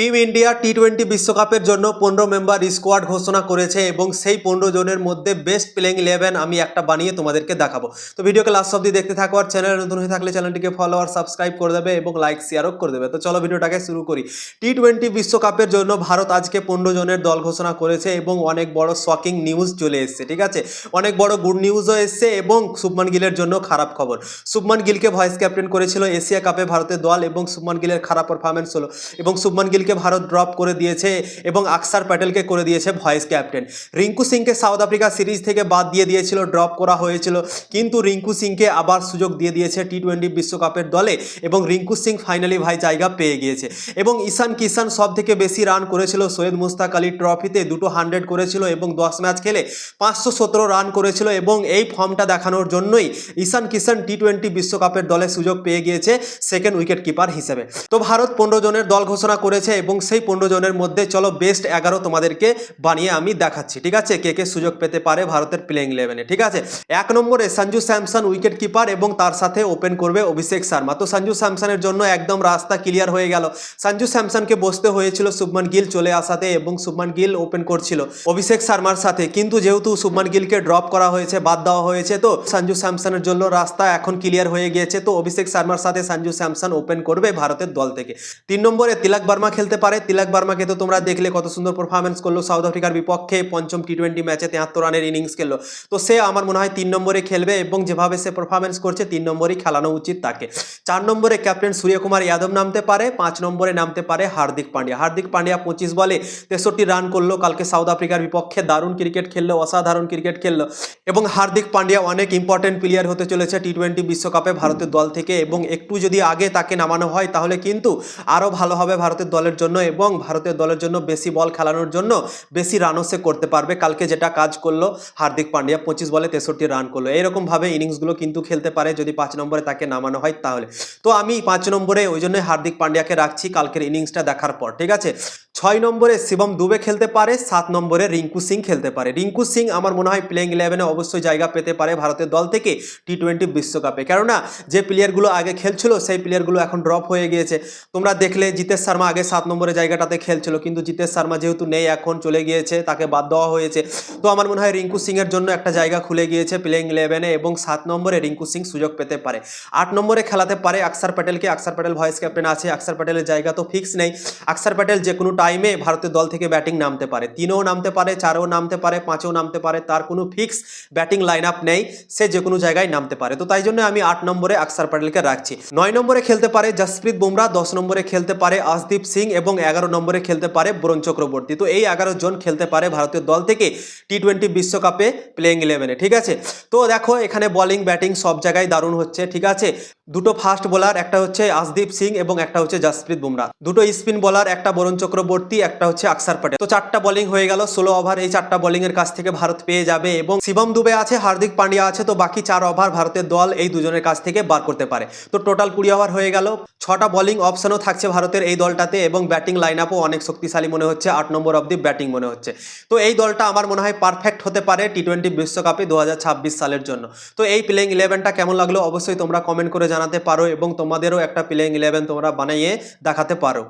Team India T twenty বিশ্বকাপের জন্য পনেরো মেম্বার স্কোয়াড ঘোষণা করেছে এবং সেই পনেরো জনের মধ্যে বেস্ট প্লেইং ইলেভেন আমি একটা বানিয়ে তোমাদেরকে দেখাবো। তো ভিডিওকে লাস্ট অব্দি দেখতে থাকো আর চ্যানেল নতুন হয়ে থাকলে চ্যানেলটিকে ফলো আর সাবস্ক্রাইব করে দেবে এবং লাইক শেয়ারও করে দেবে। তো চলো ভিডিওটাকে শুরু করি। টি টোয়েন্টি বিশ্বকাপের জন্য ভারত আজকে পনেরো জনের দল ঘোষণা করেছে এবং অনেক বড় শকিং নিউজ চলে এসছে, ঠিক আছে? অনেক বড় গুড নিউজও এসছে এবং শুভমান গিলের জন্য খারাপ খবর। শুভমান গিলকে ভয়েস ক্যাপ্টেন করেছিল এশিয়া কাপে ভারতের দল এবং শুভমান গিলের খারাপ পারফরমেন্স হলো এবং শুভমান গিলকে ভারত ড্রপ করে দিয়েছে এবং আকসার প্যাটেলকে করে দিয়েছে ভয়েস ক্যাপ্টেন রিঙ্কু সিংকে সাউথ আফ্রিকা সিরিজ থেকে বাদ দিয়ে দিয়েছিল ড্রপ করা হয়েছিল। কিন্তু রিঙ্কু সিংকে আবার সুযোগ দিয়ে দিয়েছে টি টোয়েন্টি বিশ্বকাপের দলে এবং রিঙ্কু সিং ফাইনালি ভাই জায়গা পেয়ে গিয়েছে। এবং ঈশান কিষান সব থেকে বেশি রান করেছিল, সৈয়দ মুস্তাক আলী ট্রফিতে দুটো হান্ড্রেড করেছিল এবং দশ ম্যাচ খেলে পাঁচশো সতেরো রান করেছিল এবং এই ফর্মটা দেখানোর জন্যই ঈশান কিষান টি টোয়েন্টি বিশ্বকাপের দলে সুযোগ পেয়ে গিয়েছে সেকেন্ড উইকেট কিপার হিসেবে। তো ভারত পনেরো জনের দল ঘোষণা করেছে এবং সেই পনেরো জনের মধ্যে, চলো বেস্ট এগারো তোমাদেরকে বানিয়ে আমি দেখাচ্ছি, ঠিক আছে? কে কে সুযোগ পেতে পারে ভারতের প্লেইং ইলেভেনে ঠিক আছে? এক নম্বরে সঞ্জু স্যামসন উইকেট কিপার এবং তার সাথে ওপেন করবে অভিষেক শর্মা। তো সঞ্জু স্যামসনের জন্য একদম রাস্তা ক্লিয়ার হয়ে গেল। সঞ্জু স্যামসনকে বসতে হয়েছিল শুভমান গিল চলে আসাতে এবং শুভমান গিল ওপেন করছিল অভিষেক শর্মার সাথে। কিন্তু যেহেতু শুভমান গিলকে ড্রপ করা হয়েছে, বাদ দেওয়া হয়েছে, তো সঞ্জু স্যামসনের জন্য রাস্তা এখন ক্লিয়ার হয়ে গিয়েছে। তো অভিষেক শর্মার সাথে সঞ্জু স্যামসন ওপেন করবে ভারতের দল থেকে। তিন নম্বরে তিলক বার্মা খেলতে পারে। তিলক বার্মাকে তো তোমরা দেখলে কত সুন্দর পারফরমেন্স করল। সাউথ আফ্রিকার বিপক্ষে পঞ্চম টি টোয়েন্টি ম্যাচে তেহাত্তর রানের ইনিংস খেললো। তো সে আমার মনে হয় তিন নম্বরে খেলবে এবং যেভাবে সে পারফরমেন্স করছে, তিন নম্বরেই খেলানো উচিত তাকে। চার নম্বরে ক্যাপ্টেন সূর্যকুমার যাদব নামতে পারে, পাঁচ নম্বরে নামতে পারে হার্দিক পান্ডিয়া। হার্দিক পান্ডিয়া পঁচিশ বলে তেষট্টি রান করল, কালকে সাউথ আফ্রিকার বিপক্ষে দারুণ ক্রিকেট খেললো, অসাধারণ ক্রিকেট খেললো। এবং হার্দিক পান্ডিয়া অনেক ইম্পর্টেন্ট প্লেয়ার হতে চলেছে টি টোয়েন্টি বিশ্বকাপে ভারতের দল থেকে। এবং একটু যদি আগে তাকে নামানো হয়, তাহলে কিন্তু আরও ভালো হবে ভারতের দলের জন্য এবং ভারতীয় দলের জন্য বেশি বল খেলানোর জন্য বেশি রানও সে করতে পারবে। কালকে যেটা কাজ করল, হার্দিক পান্ডিয়া পঁচিশ বলে তেষট্টি রান করল। এইরকমভাবে ইনিংসগুলো কিন্তু খেলতে পারে যদি পাঁচ নম্বরে তাকে নামানো হয় তাহলে। তো আমি পাঁচ নম্বরে ওই জন্যই হার্দিক পান্ডিয়াকে রাখছি কালকের ইনিংসটা দেখার পর, ঠিক আছে? ছয় নম্বরে শিবম দুবে খেলতে পারে, সাত নম্বরে রিঙ্কু সিং খেলতে পারে। রিঙ্কু সিং আমার মনে হয় প্লেইং ইলেভেনে অবশ্যই জায়গা পেতে পারে ভারতের দল থেকে টি টোয়েন্টি বিশ্বকাপে। কেননা যে প্লেয়ারগুলো আগে খেলছিল, সেই প্লেয়ারগুলো এখন ড্রপ হয়ে গিয়েছে। তোমরা দেখলে জিতেশ শর্মা আগে সাত নম্বরে জায়গাটাতে খেলছিল, কিন্তু জিতেশ শর্মা যেহেতু নেই, এখন চলে গিয়েছে, তাকে বাদ দেওয়া হয়েছে। তো আমার মনে হয় রিঙ্কু সিংয়ের জন্য একটা জায়গা খুলে গিয়েছে প্লেইং ইলেভেনে এবং সাত নম্বরে রিঙ্কু সিং সুযোগ পেতে পারে। আট নম্বরে খেলাতে পারে, আকসার প্যাটেলকে। আকসার প্যাটেল ভয়েস ক্যাপ্টেন আছে, আকসার প্যাটেলের জায়গা তো ফিক্স নেই। আকসার প্যাটেল যে কোনো টাইমে ভারতের দল থেকে ব্যাটিং নামতে পারে। তিনও নামতে পারে, চারও নামতে পারে, পাঁচও নামতে পারে, তার কোনো ফিক্স ব্যাটিং লাইন আপ নেই, সে যে কোনো জায়গায় নামতে পারে। তো তাই জন্য আমি আট নম্বরে আকসার প্যাটেলকে রাখছি। নয় নম্বরে খেলতে পারে জসপ্রীত বুমরা, দশ নম্বরে খেলতে পারে আশদীপ সিং এবং এগারো নম্বরে খেলতে পারে বরুণ চক্রবর্তী। তো এই এগারো জন খেলতে পারে ভারতীয় দল থেকে টি টোয়েন্টি বিশ্বকাপে প্লেইং ইলেভেনে ঠিক আছে? তো দেখো এখানে বলিং ব্যাটিং সব জায়গায় দারুণ হচ্ছে, ঠিক আছে? দুটো ফাস্ট বোলার একটা হচ্ছে আশদীপ সিং এবং একটা হচ্ছে জসপ্রীত বুমরা। দুটো স্পিন বোলার একটা বরুণ চক্রবর্তী, একটা হচ্ছে আকসার প্যাটেল তো চারটা বোলিং হয়ে গেল, ষোলো ওভার এই চারটা বোলিং এর কাছ থেকে ভারত পেয়ে যাবে এবং শিবম দুবে আছে, হার্দিক পান্ডিয়া আছে, তো বাকি চার ওভার ভারতের দল এই দুজনের কাছ থেকে বার করতে পারে। তো টোটাল কুড়ি ওভার হয়ে গেল। ছটা বোলিং অপশনও থাকছে ভারতের এই দলটাতে এবং ব্যাটিং লাইন আপও অনেক শক্তিশালী মনে হচ্ছে, আট নম্বর অব্দি ব্যাটিং মনে হচ্ছে। তো এই দলটা আমার মনে হয় পারফেক্ট হতে পারে টি টোয়েন্টি বিশ্বকাপে দু হাজার ছাব্বিশ সালের জন্য। তো এই প্লেইং ইলেভেনটা কেমন লাগল অবশ্যই তোমরা কমেন্ট করে জানাতে পারো এবং তোমাদেরও একটা প্লেয়িং ইলেভেন তোমরা বানিয়ে দেখাতে পারো।